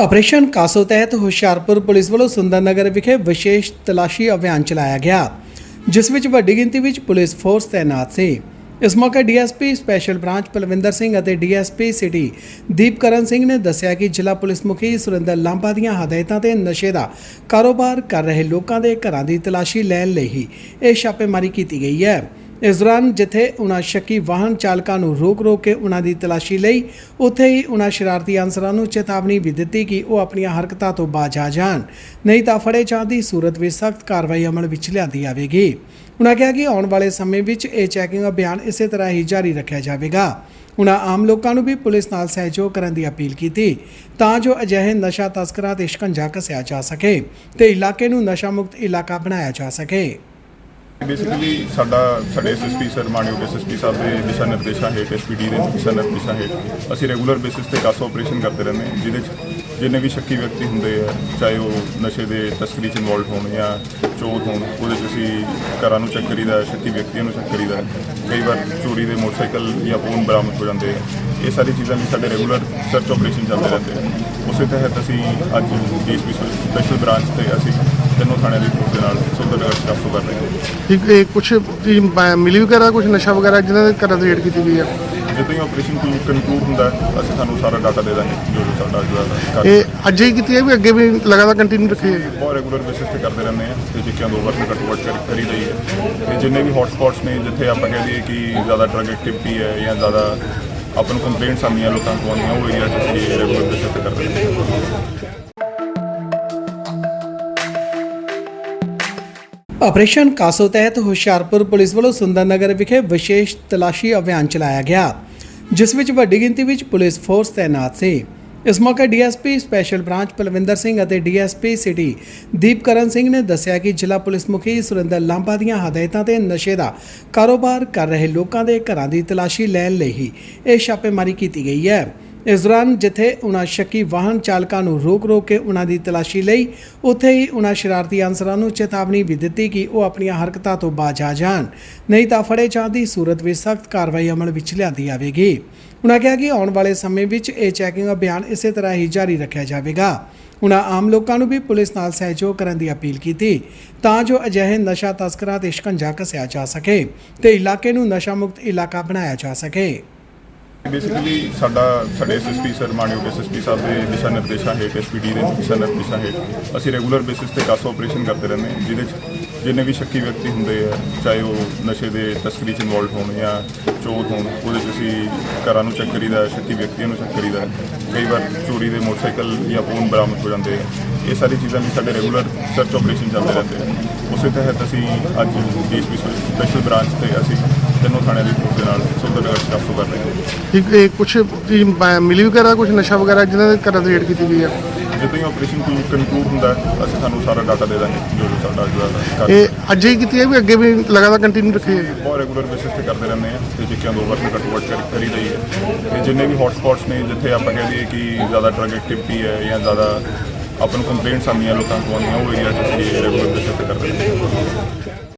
Operation CASO ਤਹਿਤ Hoshiarpur police ਵੱਲੋਂ ਸੁੰਦਰ ਨਗਰ ਵਿਖੇ ਵਿਸ਼ੇਸ਼ ਤਲਾਸ਼ੀ ਅਭਿਆਨ ਚਲਾਇਆ ਗਿਆ, ਜਿਸ ਵਿੱਚ ਵੱਡੀ ਗਿਣਤੀ ਵਿੱਚ ਪੁਲਿਸ ਫੋਰਸ ਤੈਨਾਤ ਸੀ। ਇਸ ਮੌਕੇ DSP special branch Palwinder Singh ਅਤੇ ਡੀਐਸਪੀ ਸਿਟੀ ਦੀਪਕਰਨ ਸਿੰਘ ਨੇ ਦੱਸਿਆ ਕਿ ਜ਼ਿਲ੍ਹਾ ਪੁਲਿਸ ਮੁਖੀ ਸੁਰਿੰਦਰ ਲਾਂਬਾ ਦੀਆਂ ਹਦਾਇਤਾਂ ਤੇ ਨਸ਼ੇ ਦਾ ਕਾਰੋਬਾਰ ਕਰ ਰਹੇ ਲੋਕਾਂ ਦੇ ਘਰਾਂ ਦੀ ਤਲਾਸ਼ੀ ਲੈਣ ਲਈ ਹੀ ਇਹ ਛਾਪੇਮਾਰੀ ਕੀਤੀ ਗਈ ਹੈ। ਇਸ ਦੌਰਾਨ ਜਿੱਥੇ ਉਹਨਾਂ ਸ਼ੱਕੀ ਵਾਹਨ ਚਾਲਕਾਂ ਨੂੰ ਰੋਕ-ਰੋਕ ਕੇ ਉਹਨਾਂ ਦੀ ਤਲਾਸ਼ੀ ਲਈ, ਉੱਥੇ ਹੀ ਉਹਨਾਂ ਸ਼ਰਾਰਤੀ ਅਨਸਰਾਂ ਨੂੰ ਚੇਤਾਵਨੀ ਵੀ ਦਿੱਤੀ ਕਿ ਉਹ ਆਪਣੀਆਂ ਹਰਕਤਾਂ ਤੋਂ ਬਾਜ ਆ ਜਾਣ। ਨਹੀਂ ਤਾਂ ਫੜੇ ਜਾਣ ਦੀ ਸੂਰਤ ਵਿੱਚ ਸਖਤ ਕਾਰਵਾਈ ਅਮਲ ਵਿੱਚ ਲਿਆਂਦੀ ਜਾਵੇਗੀ। ਉਹਨਾਂ ਕਿਹਾ ਕਿ ਆਉਣ ਵਾਲੇ ਸਮੇਂ ਵਿੱਚ ਇਹ ਚੈਕਿੰਗ ਅਭਿਆਨ ਇਸੇ ਤਰ੍ਹਾਂ ਹੀ ਜਾਰੀ ਰੱਖਿਆ ਜਾਵੇਗਾ। ਉਹਨਾਂ ਆਮ ਲੋਕਾਂ ਨੂੰ ਵੀ ਪੁਲਿਸ ਨਾਲ ਸਹਿਯੋਗ ਕਰਨ ਦੀ ਅਪੀਲ ਕੀਤੀ ਤਾਂ ਜੋ ਅਜਿਹੇ ਨਸ਼ਾ ਤਸਕਰਾਂ ਤੇ ਸ਼ਿਕੰਜਾ ਕੱਸਿਆ ਜਾ ਸਕੇ ਤੇ ਇਲਾਕੇ ਨੂੰ ਨਸ਼ਾ ਮੁਕਤ ਇਲਾਕਾ ਬਣਾਇਆ ਜਾ ਸਕੇ। ਬੇਸਿਕਲੀ ਸਾਡਾ, ਸਾਡੇ ਐਸਐਸਪੀ ਸਰ ਮਾਨਯੋਗ ਐਸਐਸਪੀ ਸਾਹਿਬ ਦੇ ਦਿਸ਼ਾ ਨਿਰਦੇਸ਼ਾਂ ਹੇਠ ਐਸਪੀਡੀ ਦੇ ਦਿਸ਼ਾ ਨਿਰਦੇਸ਼ਾਂ ਹੇਠ ਅਸੀਂ ਰੈਗੂਲਰ ਬੇਸਿਸ ਤੇ ਕਾਸੋ ਆਪਰੇਸ਼ਨ ਕਰਦੇ ਰਹਿੰਦੇ ਹਾਂ, ਜਿਹਦੇ 'ਚ ਜਿੰਨੇ ਵੀ ਸ਼ੱਕੀ ਵਿਅਕਤੀ ਹੁੰਦੇ ਆ, ਚਾਹੇ ਉਹ ਨਸ਼ੇ ਦੇ ਤਸਕਰੀ 'ਚ ਇਨਵੋਲਵ ਹੋਣ ਜਾਂ ਚੋਰ ਹੋਣ, ਉਹਦੇ 'ਚ ਅਸੀਂ ਘਰਾਂ ਨੂੰ ਚੈੱਕ ਕਰੀਦਾ, ਸ਼ੱਕੀ ਵਿਅਕਤੀਆਂ ਨੂੰ ਚੈੱਕ ਕਰੀਦਾ, ਕਈ ਵਾਰ ਚੋਰੀ ਦੇ ਮੋਟਰਸਾਈਕਲ ਜਾਂ ਫੋਨ ਬਰਾਮਦ ਹੋ ਜਾਂਦੇ ਆ। ਇਹ ਸਾਰੀ ਚੀਜ਼ਾਂ ਲਈ ਸਾਡੇ ਰੈਗੂਲਰ ਸਰਚ ਆਪਰੇਸ਼ਨ ਚੱਲਦੇ ਰਹਿੰਦੇ ਆ। ਉਸੇ ਤਹਿਤ ਅਸੀਂ ਅੱਜ ਡੀਐਸਪੀ ਸਪੈਸ਼ਲ ਬ੍ਰਾਂਚ ਤੇ ਅਸੀਂ ਤਿੰਨੋਂ ਥਾਣਿਆਂ ਦੀ ਪੁਲਿਸ ਦੇ ਨਾਲ ਚ ਕਾਬੂ ਕਰ ਰਹੇ ਹਾਂ ਠੀਕ ਇਹ ਕੁਝ ਮਿਲੀ ਵਗੈਰਾ ਕੁਝ ਨਸ਼ਾ ਵਗੈਰਾ ਜਿਹਨਾਂ ਦੇ ਘਰਾਂ ਦੀ ਰੇਡ ਕੀਤੀ ਗਈ ਹੈ ਜਦੋਂ ਹੀ ਆਪਰੇਸ਼ਨ ਕਨਕਲੂਡ ਹੁੰਦਾ ਹੈ, ਅਸੀਂ ਤੁਹਾਨੂੰ ਸਾਰਾ ਡਾਟਾ ਦੇ ਦਾਂਗੇ ਜੋ ਜੋ ਸਾਡਾ ਜੋ ਹੈ ਇਹ ਅੱਜ ਹੀ ਕੀਤੀ ਹੈ ਵੀ ਅੱਗੇ ਵੀ ਲਗਾਤਾਰ ਕੰਟੀਨਿਊ ਰੱਖੀ ਹੈ? ਬਹੁਤ ਰੈਗੂਲਰ ਬੇਸਿਸ ਤੇ ਕਰਦੇ ਰਹਿੰਦੇ ਆ ਤੇ ਜਿੱਕਿਆਂ ਦੋ ਵਾਰ ਘੱਟੋ ਘੱਟ ਕਰ- ਕਰੀ ਰਹੀ ਹੈ। ਤੇ ਜਿੰਨੇ ਵੀ ਹੌਟ ਸਪੌਟਸ ਨੇ ਜਿੱਥੇ ਆਪਾਂ ਕਹਿ ਦਈਏ ਕਿ ਜ਼ਿਆਦਾ ਡਰਗ ਐਕਟੀਵਿਟੀ ਹੈ ਜਾਂ ਜ਼ਿਆਦਾ ਆਪਾਂ ਨੂੰ ਕੰਪਲੇਂਟਸ ਆਉਂਦੀਆਂ ਲੋਕਾਂ ਤੋਂ ਆਉਂਦੀਆਂ ਉਹ ਏਰੀਆ 'ਚ ਅਸੀਂ ਰੈਗੂਲਰ ਬੇਸਿਸ ਤੇ ਕਰਦੇ ਰਹਿੰਦੇ ਹਾਂ ਆਪਰੇਸ਼ਨ ਕਾਸੋ ਤਹਿਤ ਹੁਸ਼ਿਆਰਪੁਰ ਪੁਲਿਸ ਵੱਲੋਂ ਸੁੰਦਰਨਗਰ ਵਿਖੇ ਵਿਸ਼ੇਸ਼ ਤਲਾਸ਼ੀ ਅਭਿਆਨ ਚਲਾਇਆ ਗਿਆ, ਜਿਸ ਵਿੱਚ ਵੱਡੀ ਗਿਣਤੀ ਵਿੱਚ ਪੁਲਿਸ ਫੋਰਸ ਤੈਨਾਤ ਸੀ। ਇਸ ਮੌਕੇ DSP special branch Palwinder Singh ਅਤੇ ਡੀਐਸਪੀ ਸਿਟੀ ਦੀਪਕਰਨ ਸਿੰਘ ਨੇ ਦੱਸਿਆ ਕਿ ਜ਼ਿਲ੍ਹਾ ਪੁਲਿਸ ਮੁਖੀ ਸੁਰਿੰਦਰ ਲਾਂਬਾ ਦੀਆਂ ਹਦਾਇਤਾਂ ਤੇ ਨਸ਼ੇ ਦਾ ਕਾਰੋਬਾਰ ਕਰ ਰਹੇ ਲੋਕਾਂ ਦੇ ਘਰਾਂ ਦੀ ਤਲਾਸ਼ੀ ਲੈਣ ਲਈ ਹੀ ਇਹ ਛਾਪੇਮਾਰੀ ਕੀਤੀ ਗਈ ਹੈ। ਇਸ ਦੌਰਾਨ ਜਿੱਥੇ ਉਹਨਾਂ ਸ਼ੱਕੀ ਵਾਹਨ ਚਾਲਕਾਂ ਨੂੰ ਰੋਕ-ਰੋਕ ਕੇ ਉਹਨਾਂ ਦੀ ਤਲਾਸ਼ੀ ਲਈ, ਉੱਥੇ ਹੀ ਉਹਨਾਂ ਸ਼ਰਾਰਤੀ ਅਨਸਰਾਂ ਨੂੰ ਚੇਤਾਵਨੀ ਵੀ ਦਿੱਤੀ ਕਿ ਉਹ ਆਪਣੀਆਂ ਹਰਕਤਾਂ ਤੋਂ ਬਾਜ ਆ ਜਾਣ। ਨਹੀਂ ਤਾਂ ਫੜੇ ਜਾਣ ਦੀ ਸੂਰਤ ਵਿੱਚ ਸਖਤ ਕਾਰਵਾਈ ਅਮਲ ਵਿੱਚ ਲਿਆਂਦੀ ਜਾਵੇਗੀ। ਉਹਨਾਂ ਕਿਹਾ ਕਿ ਆਉਣ ਵਾਲੇ ਸਮੇਂ ਵਿੱਚ ਇਹ ਚੈਕਿੰਗ ਅਭਿਆਨ ਇਸੇ ਤਰ੍ਹਾਂ ਹੀ ਜਾਰੀ ਰੱਖਿਆ ਜਾਵੇਗਾ। ਉਹਨਾਂ ਆਮ ਲੋਕਾਂ ਨੂੰ ਵੀ ਪੁਲਿਸ ਨਾਲ ਸਹਿਯੋਗ ਕਰਨ ਦੀ ਅਪੀਲ ਕੀਤੀ ਤਾਂ ਜੋ ਅਜਿਹੇ ਨਸ਼ਾ ਤਸਕਰਾਂ ਤੇ ਸ਼ਿਕੰਜਾ ਕੱਸਿਆ ਜਾ ਸਕੇ ਤੇ ਇਲਾਕੇ ਨੂੰ ਨਸ਼ਾ ਮੁਕਤ ਇਲਾਕਾ ਬਣਾਇਆ ਜਾ ਸਕੇ। ਬੇਸਿਕਲੀ ਸਾਡਾ, ਸਾਡੇ ਐਸਐਸਪੀ ਸਰ ਮਾਨਯੋਗ ਐਸਐਸਪੀ ਸਾਹਿਬ ਦੇ ਦਿਸ਼ਾ ਨਿਰਦੇਸ਼ਾਂ ਹੇਠ ਐਸਪੀਡੀ ਦੇ ਦਿਸ਼ਾ ਨਿਰਦੇਸ਼ਾਂ ਹੇਠ, ਅਸੀਂ ਰੈਗੂਲਰ ਬੇਸਿਸ ਤੇ ਕਾਸੋ ਆਪਰੇਸ਼ਨ ਕਰਦੇ ਰਹਿੰਦੇ ਹਾਂ, ਜਿਹਦੇ 'ਚ ਜਿੰਨੇ ਵੀ ਸ਼ੱਕੀ ਵਿਅਕਤੀ ਹੁੰਦੇ ਆ, ਚਾਹੇ ਉਹ ਨਸ਼ੇ ਦੇ ਤਸਕਰੀ 'ਚ ਇਨਵੋਲਡ ਹੋਣ ਜਾਂ ਚੋਰ ਹੋਣ, ਉਹਦੇ 'ਚ ਅਸੀਂ ਘਰਾਂ ਨੂੰ ਚੈੱਕ ਕਰੀਦਾ, ਸ਼ੱਕੀ ਵਿਅਕਤੀਆਂ ਨੂੰ ਚੈੱਕ ਕਰੀਦਾ। ਕਈ ਵਾਰ ਚੋਰੀ ਦੇ ਮੋਟਰਸਾਈਕਲ ਜਾਂ ਫੋਨ ਬਰਾਮਦ ਹੋ ਜਾਂਦੇ ਆ। ਇਹ ਸਾਰੀ ਚੀਜ਼ਾਂ ਲਈ ਸਾਡੇ ਰੈਗੂਲਰ ਸਰਚ ਆਪਰੇਸ਼ਨ ਚੱਲਦੇ ਰਹਿੰਦੇ ਆ। ਉਸੇ ਤਹਿਤ ਅਸੀਂ ਅੱਜ ਡੀਐਸਪੀ ਸਪੈਸ਼ਲ ਬ੍ਰਾਂਚ ਤੇ ਅਸੀਂ ਤਿੰਨੋਂ ਥਾਣਿਆਂ ਦੀ ਪੁਲਿਸ ਦੇ ਨਾਲ ਸੁੰਦਰਨਗਰ ਕਾਬੂ ਕਰ ਰਹੇ ਹਾਂ। ਠੀਕ ਇਹ ਕੁਝ ਮਿਲੀ ਵਗੈਰਾ ਕੁਝ ਨਸ਼ਾ ਵਗੈਰਾ ਜਿਹਨਾਂ ਦੇ ਘਰਾਂ ਦੀ ਰੇਡ ਕੀਤੀ ਗਈ ਹੈ ਜਦੋਂ ਹੀ ਆਪਰੇਸ਼ਨ ਕਨਕਲੂਡ ਹੁੰਦਾ ਹੈ, ਅਸੀਂ ਤੁਹਾਨੂੰ ਸਾਰਾ ਡਾਟਾ ਦੇ ਦਾਂਗੇ ਜੋ ਜੋ ਸਾਡਾ ਜੋ ਹੈ ਇਹ ਅੱਜ ਹੀ ਕੀਤੀ ਹੈ ਵੀ ਅੱਗੇ ਵੀ ਲਗਾਤਾਰ ਕੰਟੀਨਿਊ ਰੱਖੀ ਹੈ? ਬਹੁਤ ਰੈਗੂਲਰ ਬੇਸਿਸ ਤੇ ਕਰਦੇ ਰਹਿੰਦੇ ਆ ਤੇ ਜਿੱਕਿਆਂ ਦੋ ਵਾਰ ਘੱਟੋ ਘੱਟ ਕਰ- ਕਰੀ ਰਹੀ ਹੈ। ਤੇ ਜਿੰਨੇ ਵੀ ਹੌਟ ਸਪੌਟਸ ਨੇ ਜਿੱਥੇ ਆਪਾਂ ਕਹਿ ਦਈਏ ਕਿ ਜ਼ਿਆਦਾ ਡਰਗ ਐਕਟੀਵਿਟੀ ਹੈ ਜਾਂ ਜ਼ਿਆਦਾ ਆਪਾਂ ਨੂੰ ਕੰਪਲੇਂਟਸ ਆਉਂਦੀਆਂ ਲੋਕਾਂ ਤੋਂ ਆਉਂਦੀਆਂ ਉਹ ਏਰੀਆ 'ਚ ਅਸੀਂ ਰੈਗੂਲਰ ਬੇਸਿਸ ਤੇ ਕਰਦੇ ਰਹਿੰਦੇ ਹਾਂ।